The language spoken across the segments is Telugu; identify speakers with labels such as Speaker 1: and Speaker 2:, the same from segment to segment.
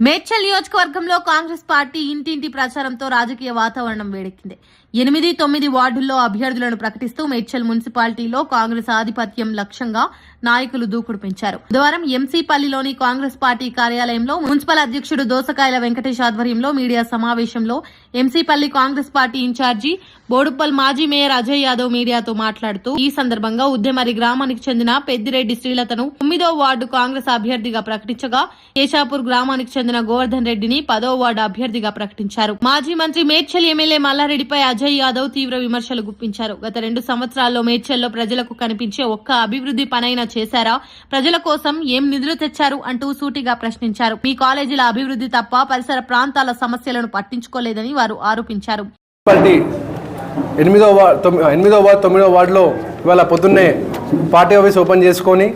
Speaker 1: మేడ్చల్ నియోజకవర్గంలో కాంగ్రెస్ పార్టీ ఇంటింటి ప్రచారంతో రాజకీయ వాతావరణం వేడెక్కింది. ఎనిమిది తొమ్మిది వార్డుల్లో అభ్యర్థులను ప్రకటిస్తూ మేడ్చల్ మున్సిపాలిటీలో కాంగ్రెస్ ఆధిపత్యం లక్ష్యంగా నాయకులు దూకుడు పెంచారు. బుధవారం ఎంసీపల్లిలోని కాంగ్రెస్ పార్టీ కార్యాలయంలో మున్సిపల్ అధ్యక్షుడు దోసకాయల వెంకటేష్ ఆధ్వర్యంలో మీడియా సమావేశంలో ఎంసీపల్లి కాంగ్రెస్ పార్టీ ఇన్ఛార్జి బోడుప్పల్ మాజీ మేయర్ అజయ్ యాదవ్ మీడియాతో మాట్లాడుతూ ఈ సందర్భంగా ఉద్యమరి గ్రామానికి చెందిన పెద్దిరెడ్డి శ్రీలతను తొమ్మిదో వార్డు కాంగ్రెస్ అభ్యర్థిగా ప్రకటించగా కేశాపూర్ గ్రామానికి చెందిన గోవర్ధన్ రెడ్డిని పదో వార్డు అభ్యర్థిగా ప్రకటించారు. మాజీ మంత్రి మేడ్చల్ ఎమ్మెల్యే మల్లారెడ్డిపై అజయ్ యాదవ్ తీవ్ర విమర్శలు గుప్పించారు. గత రెండు సంవత్సరాల్లో మేడ్చల్లో ప్రజలకు కనిపించే ఒక్క అభివృద్ధి పనైనా చేశారా? ప్రజల కోసం ఏం నిధులు తెచ్చారు అంటూ సూటిగా ప్రశ్నించారు. మీ కాలేజీల అభివృద్ధి తప్ప పరిసర ప్రాంతాల సమస్యలను పట్టించుకోలేదని వారు ఆరోపించారు.
Speaker 2: ఎనిమిదో ఎనిమిదో వార్డ్ తొమ్మిదో వార్డులో ఇవాళ పొద్దున్నే పార్టీ ఆఫీస్ ఓపెన్ చేసుకొని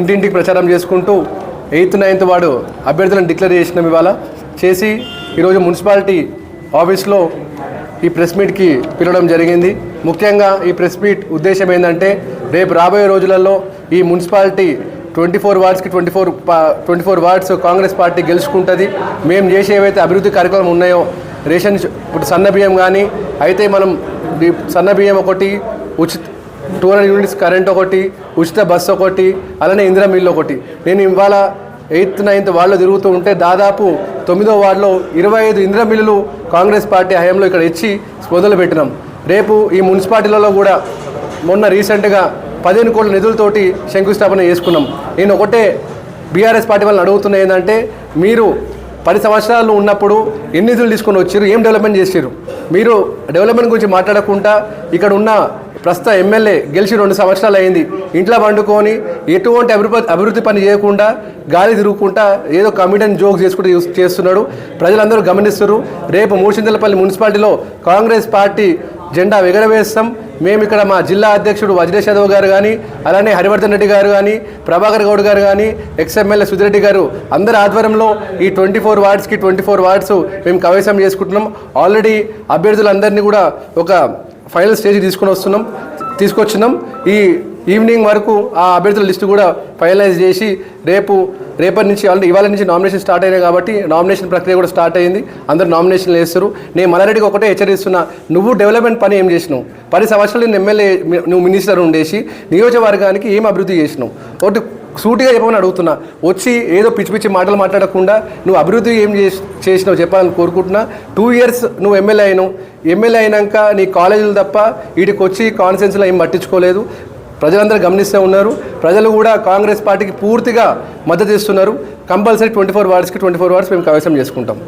Speaker 2: ఇంటింటికి ప్రచారం చేసుకుంటూ ఎయిత్ నైన్త్ వార్డు అభ్యర్థులను డిక్లేర్ చేసినాం ఇవాళ. చేసి ఈరోజు మున్సిపాలిటీ ఆఫీస్లో ఈ ప్రెస్ మీట్కి పిలవడం జరిగింది. ముఖ్యంగా ఈ ప్రెస్ మీట్ ఉద్దేశం ఏంటంటే రేపు రాబోయే రోజులలో ఈ municipality twenty four వార్డ్స్కి twenty four twenty four wards Congress party గెలుచుకుంటుంది. మేము చేసే ఏవైతే అభివృద్ధి కార్యక్రమం ఉన్నాయో రేషన్ ఇప్పుడు సన్న బియ్యం కానీ అయితే మనం సన్న బియ్యం ఒకటి ఉచిత టూ హండ్రెడ్ యూనిట్స్ కరెంట్ ఒకటి ఉచిత బస్సు ఒకటి అలానే ఇందిరా మిల్లు ఒకటి. నేను ఇవాళ ఎయిత్ నైన్త్ వార్డులో తిరుగుతూ ఉంటే దాదాపు తొమ్మిదో వార్డులో ఇరవై ఐదు ఇందిరా మిల్లులు కాంగ్రెస్ పార్టీ హయాంలో ఇక్కడ ఇచ్చి మొదలు పెట్టినాం. రేపు ఈ మున్సిపాలిటీలలో కూడా మొన్న రీసెంట్గా పదిహేను కోట్ల నిధులతోటి శంకుస్థాపన చేసుకున్నాం. నేను ఒకటే బీఆర్ఎస్ పార్టీ వాళ్ళని అడుగుతున్న ఏంటంటే మీరు పది సంవత్సరాలు ఉన్నప్పుడు ఎన్ని నిధులు తీసుకొని వచ్చారు ఏం డెవలప్మెంట్ చేసారు మీరు డెవలప్మెంట్ గురించి మాట్లాడకుండా ఇక్కడ ఉన్న ప్రస్తుత ఎమ్మెల్యే గెలిచి రెండు సంవత్సరాలు అయింది. ఇంట్లో వండుకొని ఎటువంటి అభివృద్ధి అభివృద్ధి పని చేయకుండా గాలి తిరుగుకుంటా ఏదో కమిడన్ జోక్ చేసుకుంటూ చేస్తున్నాడు. ప్రజలందరూ గమనిస్తారు రేపు మూడుచింతలపల్లి మున్సిపాలిటీలో కాంగ్రెస్ పార్టీ జెండా ఎగరవేస్తాం మేము ఇక్కడ మా జిల్లా అధ్యక్షుడు వజ్రేష్ యాదవ్ గారు కానీ అలానే హరివర్ధన్ రెడ్డి గారు కానీ ప్రభాకర్ గౌడ్ గారు కానీ ఎక్స్ఎమ్మెల్యే సుధిరెడ్డి గారు అందరి ఆధ్వర్యంలో ఈ ట్వంటీ ఫోర్ వార్డ్స్కి ట్వంటీ ఫోర్ వార్డ్స్ మేము కవేశం చేసుకుంటున్నాం. ఆల్రెడీ అభ్యర్థులందరినీ కూడా ఒక ఫైనల్ స్టేజ్ తీసుకొని వస్తున్నాం తీసుకొచ్చినాం. ఈ ఈవినింగ్ వరకు ఆ అభ్యర్థుల లిస్టు కూడా ఫైనలైజ్ చేసి రేపు రేపటి నుంచి ఆల్రెడీ ఇవాళ నుంచి నామినేషన్ స్టార్ట్ అయినాయి కాబట్టి నామినేషన్ ప్రక్రియ కూడా స్టార్ట్ అయింది. అందరు నామినేషన్లు వేస్తారు. నేను మల్లారెడ్డికి ఒకటే హెచ్చరిస్తున్నా నువ్వు డెవలప్మెంట్ పని ఏం చేసినావు? పది సంవత్సరాలు నేను ఎమ్మెల్యే నువ్వు మినిస్టర్ ఉండేసి నియోజకవర్గానికి ఏం అభివృద్ధి చేసినావు? ఒకటి సూటిగా చెప్పమని అడుగుతున్నా. వచ్చి ఏదో పిచ్చి పిచ్చి మాటలు మాట్లాడకుండా నువ్వు అభివృద్ధి ఏం చేసినావు చెప్పాలని కోరుకుంటున్నా. టూ ఇయర్స్ నువ్వు ఎమ్మెల్యే అయినావు. ఎమ్మెల్యే అయినాక నీ కాలేజీలు తప్ప వీటికి వచ్చి కాన్ఫరెన్స్లో ఏం పట్టించుకోలేదు. ప్రజలందరూ గమనిస్తూ ఉన్నారు. ప్రజలు కూడా కాంగ్రెస్ పార్టీకి పూర్తిగా మద్దతు ఇస్తున్నారు. కంపల్సరీ ట్వంటీ ఫోర్ వార్డ్స్కి ట్వంటీ ఫోర్ వార్డ్స్ మేము కైవసం చేసుకుంటాం.